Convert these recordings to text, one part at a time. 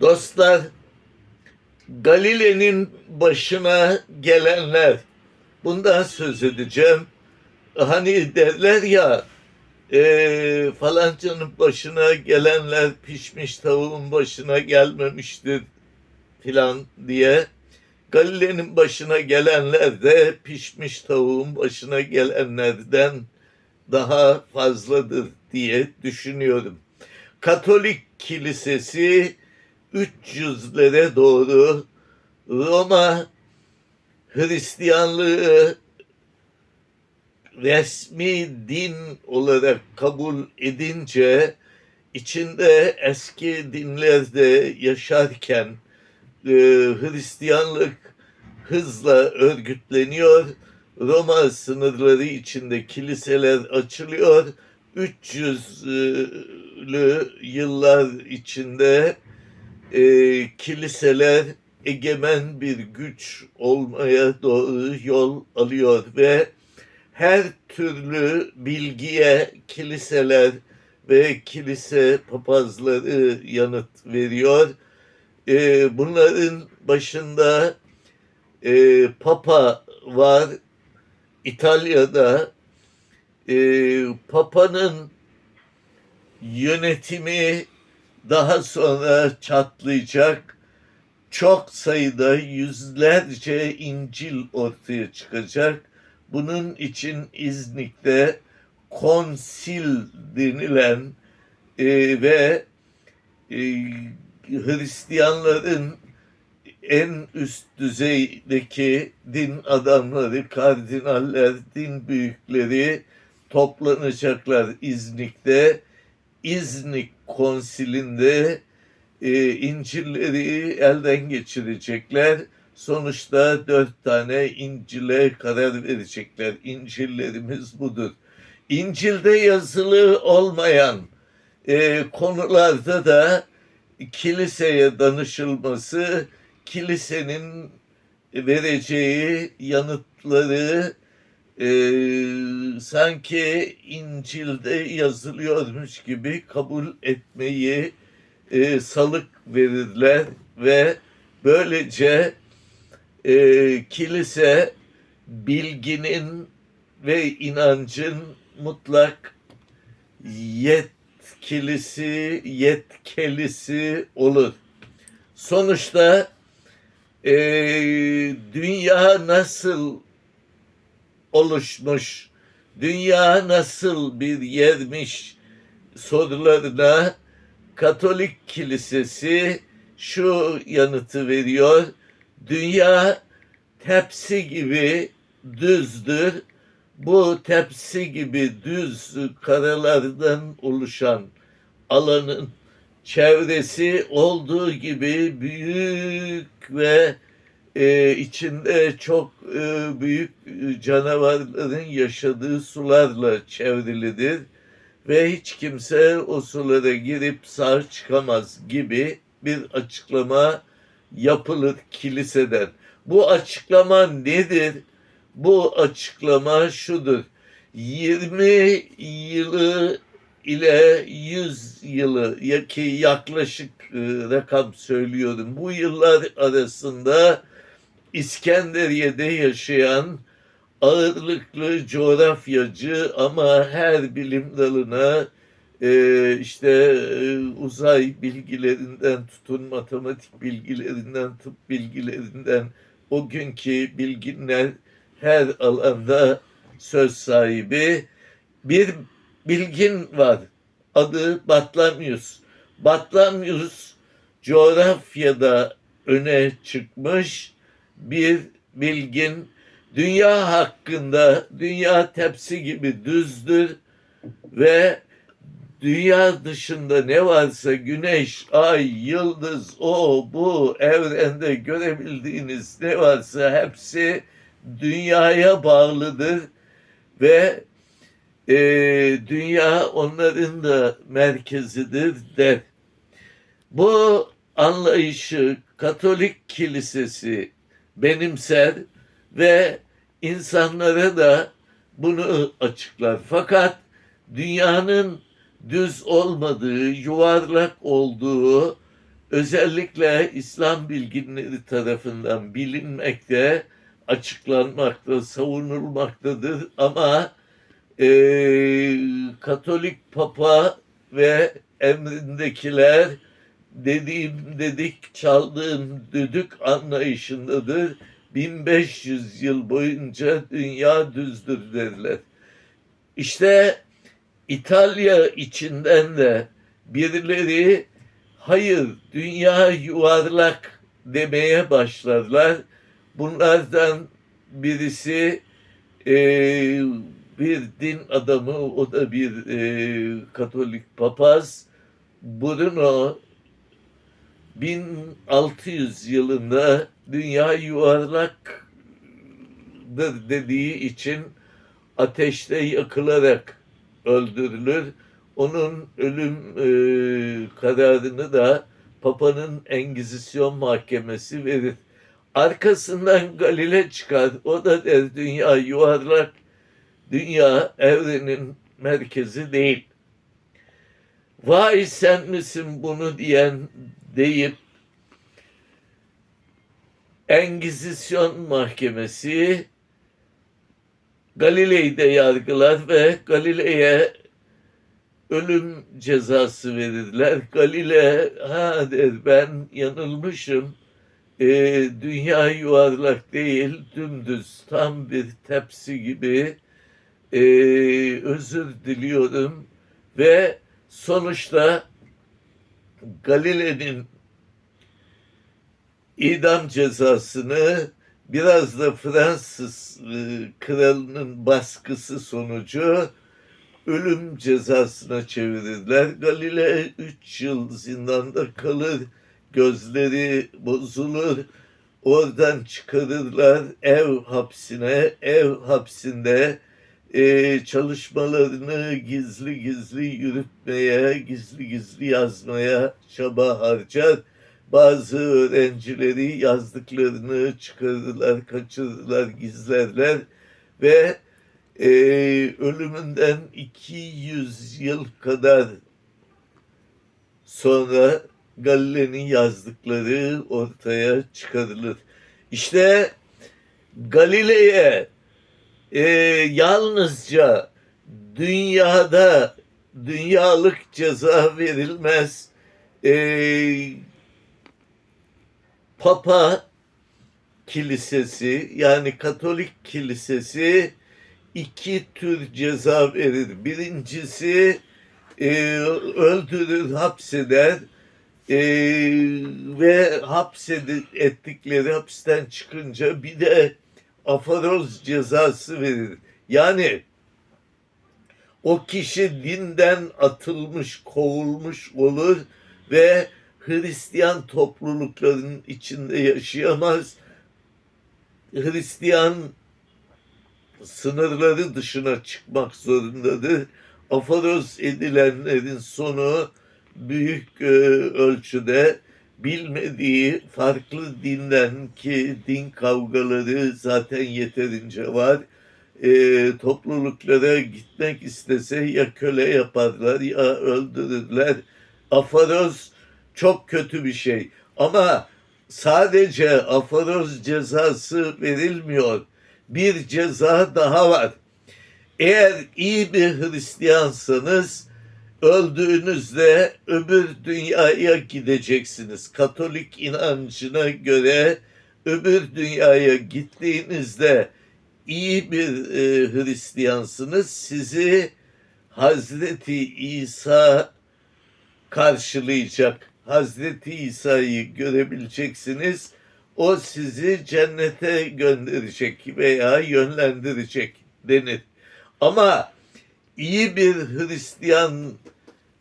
Dostlar, Galile'nin başına gelenler, bundan söz edeceğim. Hani derler ya, eee falancanın başına gelenler pişmiş tavuğun başına gelmemiştir filan diye. Galile'nin başına gelenler de pişmiş tavuğun başına gelenlerden daha fazladır diye düşünüyorum. Katolik Kilisesi 300'lere doğru Roma Hristiyanlığı resmi din olarak kabul edince içinde eski dinlerde yaşarken e, Hristiyanlık hızla örgütleniyor. Roma sınırları içinde kiliseler açılıyor. 300'lü yıllar içinde e, kiliseler egemen bir güç olmaya doğru yol alıyor ve her türlü bilgiye kiliseler ve kilise papazları yanıt veriyor. E, bunların başında e, Papa var. İtalya'da e, Papa'nın yönetimi daha sonra çatlayacak. Çok sayıda yüzlerce İncil ortaya çıkacak. Bunun için İznik'te konsil denilen e, ve e, Hristiyanların en üst düzeydeki din adamları, kardinaller, din büyükleri toplanacaklar İznik'te. İznik konsilinde e, İncil'leri elden geçirecekler. Sonuçta dört tane İncil'e karar verecekler. İncil'lerimiz budur. İncil'de yazılı olmayan e, konularda da kiliseye danışılması, kilisenin vereceği yanıtları e, sanki İncil'de yazılıyormuş gibi kabul etmeyi e, salık verirler ve böylece e, kilise bilginin ve inancın mutlak yetkilisi, yetkelisi olur. Sonuçta e, dünya nasıl oluşmuş, dünya nasıl bir yermiş sorularına Katolik Kilisesi şu yanıtı veriyor. Dünya tepsi gibi düzdür. Bu tepsi gibi düz karalardan oluşan alanın çevresi olduğu gibi büyük ve e, içinde çok e, büyük canavarların yaşadığı sularla çevrilidir ve hiç kimse o sulara girip sağ çıkamaz gibi bir açıklama yapılır kiliseden. Bu açıklama nedir? Bu açıklama şudur. 20 yılı ile 100 yılı ki yaklaşık e, rakam söylüyorum. Bu yıllar arasında İskenderiye'de yaşayan ağırlıklı coğrafyacı ama her bilim dalına e, işte e, uzay bilgilerinden tutun matematik bilgilerinden tıp bilgilerinden o günkü bilginler her alanda söz sahibi bir bilgin var. Adı Batlamyus. Batlamyus coğrafyada öne çıkmış bir bilgin dünya hakkında dünya tepsi gibi düzdür ve dünya dışında ne varsa güneş, ay, yıldız, o, bu evrende görebildiğiniz ne varsa hepsi dünyaya bağlıdır ve e, dünya onların da merkezidir der. Bu anlayışı Katolik Kilisesi benimser ve insanlara da bunu açıklar. Fakat dünyanın düz olmadığı, yuvarlak olduğu özellikle İslam bilginleri tarafından bilinmekte, açıklanmakta, savunulmaktadır ama eee, Katolik Papa ve emrindekiler dediğim dedik çaldığım düdük anlayışındadır. 1500 yıl boyunca dünya düzdür derler. İşte İtalya içinden de birileri hayır dünya yuvarlak demeye başladılar. Bunlardan birisi eee, bir din adamı, o da bir eee, Katolik papaz. Bruno 1600 yılında dünya yuvarlaktır dediği için ateşte yakılarak öldürülür. Onun ölüm eee, kararını da Papa'nın Engizisyon Mahkemesi verir. Arkasından Galile çıkar. O da der dünya yuvarlak, dünya evrenin merkezi değil. Vay sen misin bunu diyen deyip Engizisyon Mahkemesi Galilei'de yargılar ve Galilei'ye ölüm cezası verirler. Galile ha der ben yanılmışım. Ee, dünya yuvarlak değil dümdüz tam bir tepsi gibi Ee, özür diliyorum ve sonuçta Galile'nin idam cezasını biraz da Fransız e, kralının baskısı sonucu ölüm cezasına çevirirler. Galile 3 yıl zindanda kalır, gözleri bozulur, oradan çıkarırlar ev hapsine, ev hapsinde e, çalışmalarını gizli gizli yürütmeye, gizli gizli yazmaya çaba harcar. Bazı öğrencileri yazdıklarını çıkarırlar, kaçırırlar, gizlerler ve e, ölümünden 200 yıl kadar sonra Galile'nin yazdıkları ortaya çıkarılır. İşte Galile'ye e, yalnızca dünyada dünyalık ceza verilmez. E, Papa kilisesi yani Katolik kilisesi iki tür ceza verir. Birincisi e, öldürür, hapseder e, ve hapsettikleri hapisten çıkınca bir de afaroz cezası verir. Yani o kişi dinden atılmış, kovulmuş olur ve Hristiyan toplulukların içinde yaşayamaz. Hristiyan sınırları dışına çıkmak zorundadır. Afaroz edilenlerin sonu büyük e, ölçüde bilmediği farklı dinden ki din kavgaları zaten yeterince var. E, topluluklara gitmek istese ya köle yaparlar ya öldürürler. Afaroz çok kötü bir şey. Ama sadece afaroz cezası verilmiyor. Bir ceza daha var. Eğer iyi bir Hristiyansanız öldüğünüzde öbür dünyaya gideceksiniz. Katolik inancına göre öbür dünyaya gittiğinizde iyi bir e, Hristiyansınız. Sizi Hazreti İsa karşılayacak. Hazreti İsa'yı görebileceksiniz. O sizi cennete gönderecek veya yönlendirecek denir. Ama iyi bir Hristiyan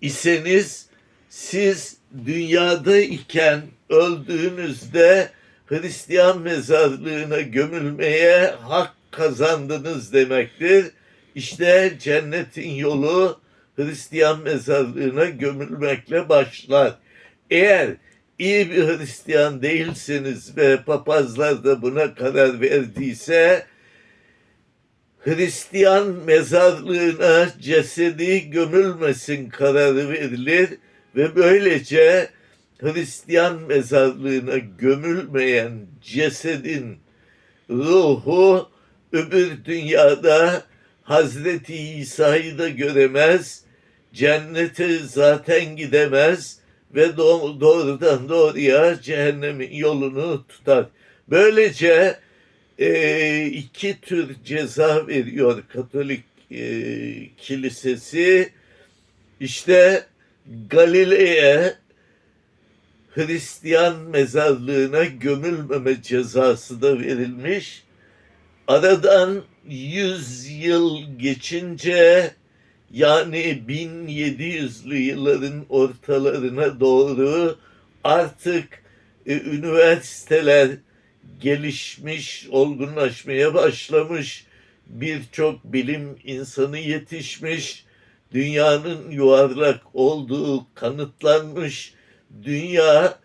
iseniz siz dünyada iken öldüğünüzde Hristiyan mezarlığına gömülmeye hak kazandınız demektir. İşte cennetin yolu Hristiyan mezarlığına gömülmekle başlar. Eğer iyi bir Hristiyan değilseniz ve papazlar da buna karar verdiyse Hristiyan mezarlığına cesedi gömülmesin kararı verilir ve böylece Hristiyan mezarlığına gömülmeyen cesedin ruhu öbür dünyada Hazreti İsa'yı da göremez, cennete zaten gidemez ve doğ- doğrudan doğruya cehennemin yolunu tutar. Böylece e, iki tür ceza veriyor Katolik e, Kilisesi. İşte Galile'ye Hristiyan mezarlığına gömülmeme cezası da verilmiş. Aradan 100 yıl geçince yani 1700'lü yılların ortalarına doğru artık e, üniversiteler gelişmiş, olgunlaşmaya başlamış, birçok bilim insanı yetişmiş, dünyanın yuvarlak olduğu kanıtlanmış, dünya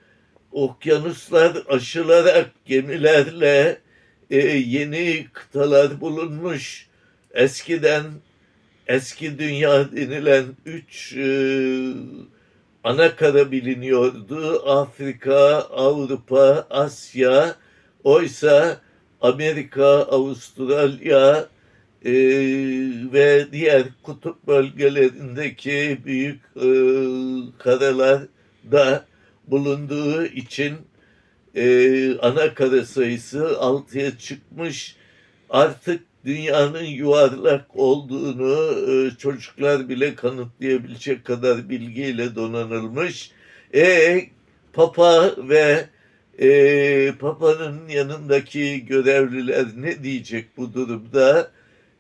okyanuslar aşılarak gemilerle e, yeni kıtalar bulunmuş. Eskiden eski dünya denilen üç e, ana kara biliniyordu. Afrika, Avrupa, Asya. Oysa Amerika, Avustralya e, ve diğer kutup bölgelerindeki büyük e, karalar da bulunduğu için e, ana kara sayısı 6'ya çıkmış. Artık dünyanın yuvarlak olduğunu e, çocuklar bile kanıtlayabilecek kadar bilgiyle donanılmış. E, Papa ve e, Papa'nın yanındaki görevliler ne diyecek bu durumda?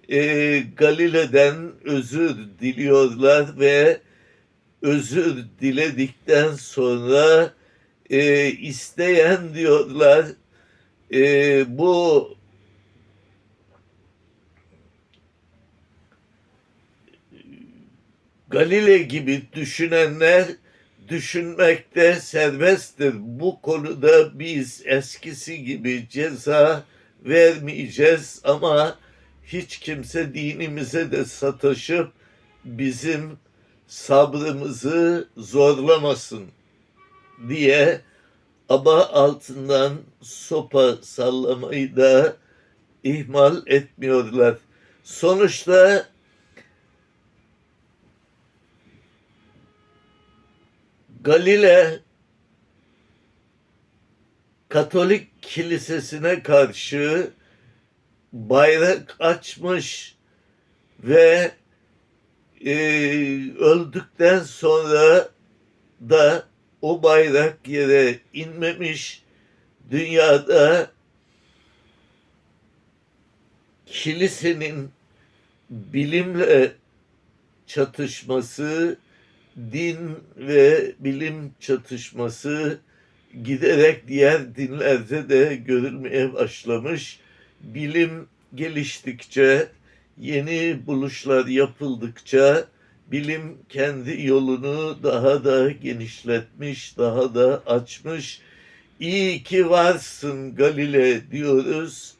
E, Galile'den özür diliyorlar ve özür diledikten sonra e, isteyen diyorlar e, bu Galile gibi düşünenler düşünmekte serbesttir. Bu konuda biz eskisi gibi ceza vermeyeceğiz ama hiç kimse dinimize de sataşıp bizim sabrımızı zorlamasın diye ama altından sopa sallamayı da ihmal etmiyorlar. Sonuçta Galile Katolik kilisesine karşı bayrak açmış ve e, öldükten sonra da o bayrak yere inmemiş. Dünyada kilisenin bilimle çatışması, din ve bilim çatışması giderek diğer dinlerde de görülmeye başlamış. Bilim geliştikçe, yeni buluşlar yapıldıkça bilim kendi yolunu daha da genişletmiş, daha da açmış. İyi ki varsın Galile diyoruz